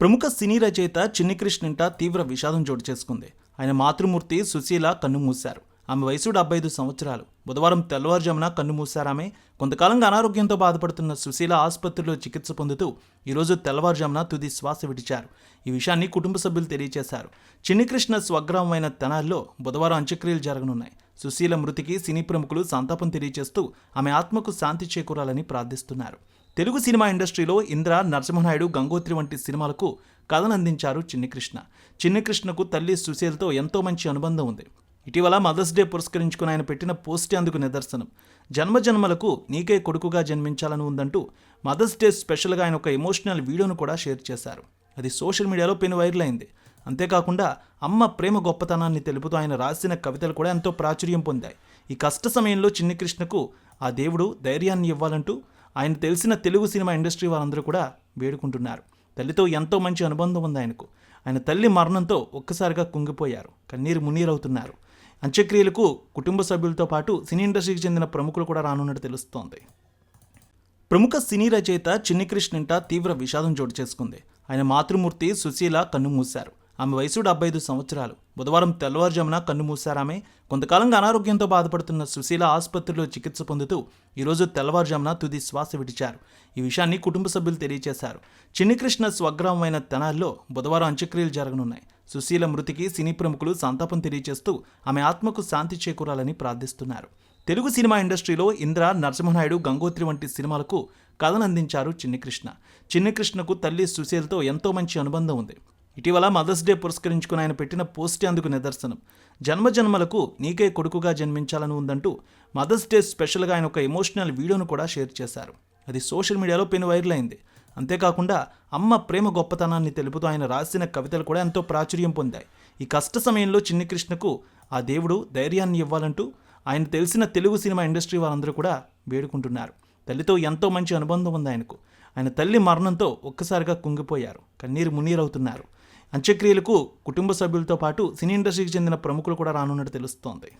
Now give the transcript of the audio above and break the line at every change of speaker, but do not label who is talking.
ప్రముఖ సినీ రచయిత చిన్నికృష్ణింట తీవ్ర విషాదం చోటు చేసుకుంది. ఆయన మాతృమూర్తి సుశీల కన్నుమూశారు. ఆమె వయసు డెబ్బై ఐదు సంవత్సరాలు. బుధవారం తెల్లవారుజామున కన్నుమూశారామె కొంతకాలంగా అనారోగ్యంతో బాధపడుతున్న సుశీల ఆసుపత్రిలో చికిత్స పొందుతూ ఈరోజు తెల్లవారుజామున తుది శ్వాస విడిచారు. ఈ విషయాన్ని కుటుంబ సభ్యులు తెలియజేశారు. చిన్నికృష్ణ స్వగ్రామమైన తెనాల్లో బుధవారం అంత్యక్రియలు జరగనున్నాయి. సుశీల మృతికి సినీ ప్రముఖులు సంతాపం తెలియజేస్తూ ఆమె ఆత్మకు శాంతి చేకూరాలని ప్రార్థిస్తున్నారు. తెలుగు సినిమా ఇండస్ట్రీలో ఇంద్ర నరసింహనాయుడు గంగోత్రి వంటి సినిమాలకు కథనందించారు చిన్ని కృష్ణ తల్లి సుశీలతో ఎంతో మంచి అనుబంధం ఉంది. ఇటీవల మదర్స్ డే పురస్కరించుకుని ఆయన పెట్టిన పోస్టే అందుకు నిదర్శనం. జన్మజన్మలకు నీకే కొడుకుగా జన్మించాలని ఉందంటూ మదర్స్ డే స్పెషల్గా ఆయన ఒక ఎమోషనల్ వీడియోను కూడా షేర్ చేశారు. అది సోషల్ మీడియాలో పెను వైరల్ అయింది. అంతేకాకుండా అమ్మ ప్రేమ గొప్పతనాన్ని తెలుపుతూ ఆయన రాసిన కవితలు కూడా ఎంతో ప్రాచుర్యం పొందాయి. ఈ కష్ట సమయంలో చిన్ని కృష్ణకు ఆ దేవుడు ధైర్యాన్ని ఇవ్వాలంటూ ఆయన తెలిసిన తెలుగు సినిమా ఇండస్ట్రీ వారందరూ కూడా వేడుకుంటున్నారు. తల్లితో ఎంతో మంచి అనుబంధం ఉంది ఆయనకు. ఆయన తల్లి మరణంతో ఒక్కసారిగా కుంగిపోయారు. కన్నీరు మున్నీరవుతున్నారు. అంత్యక్రియలకు కుటుంబ సభ్యులతో పాటు సినీ ఇండస్ట్రీకి చెందిన ప్రముఖులు కూడా రానున్నట్టు తెలుస్తోంది. ప్రముఖ సినీ రచయిత చిన్నికృష్ణ ఇంట తీవ్ర విషాదం చోటు చేసుకుంది. ఆయన మాతృమూర్తి సుశీల కన్నుమూశారు. ఆమె వయసు డెబ్బై ఐదు సంవత్సరాలు. బుధవారం తెల్లవారుజామున కన్నుమూశారామె కొంతకాలంగా అనారోగ్యంతో బాధపడుతున్న సుశీల ఆసుపత్రిలో చికిత్స పొందుతూ ఈరోజు తెల్లవారుజామున తుది శ్వాస విడిచారు. ఈ విషయాన్ని కుటుంబ సభ్యులు తెలియజేశారు. చిన్నికృష్ణ స్వగ్రామమైన తెనాల్లో బుధవారం అంత్యక్రియలు జరగనున్నాయి. సుశీల మృతికి సినీ ప్రముఖులు సంతాపం తెలియజేస్తూ ఆమె ఆత్మకు శాంతి చేకూరాలని ప్రార్థిస్తున్నారు. తెలుగు సినిమా ఇండస్ట్రీలో ఇంద్ర నరసింహనాయుడు గంగోత్రి వంటి సినిమాలకు కథనందించారు చిన్ని కృష్ణ తల్లి సుశీల్తో ఎంతో మంచి అనుబంధం ఉంది. ఇటీవల మదర్స్ డే పురస్కరించుకుని ఆయన పెట్టిన పోస్ట్ అందుకు నిదర్శనం. జన్మజన్మలకు నీకే కొడుకుగా జన్మించాలని ఉందంటూ మదర్స్ డే స్పెషల్గా ఆయన ఒక ఎమోషనల్ వీడియోను కూడా షేర్ చేశారు. అది సోషల్ మీడియాలో పెను వైరల్ అయింది. అంతేకాకుండా అమ్మ ప్రేమ గొప్పతనాన్ని తెలుపుతూ ఆయన రాసిన కవితలు కూడా ఎంతో ప్రాచుర్యం పొందాయి. ఈ కష్ట సమయంలో చిన్ని కృష్ణకు ఆ దేవుడు ధైర్యాన్ని ఇవ్వాలంటూ ఆయన తెలిసిన తెలుగు సినిమా ఇండస్ట్రీ వారందరూ కూడా వేడుకుంటున్నారు. తల్లితో ఎంతో మంచి అనుబంధం ఉంది ఆయనకు. ఆయన తల్లి మరణంతో ఒక్కసారిగా కుంగిపోయారు. కన్నీరు మునీరవుతున్నారు అంత్యక్రియలకు కుటుంబ సభ్యులతో పాటు సినీ ఇండస్ట్రీకి చెందిన ప్రముఖులు కూడా రానున్నట్టు తెలుస్తోంది.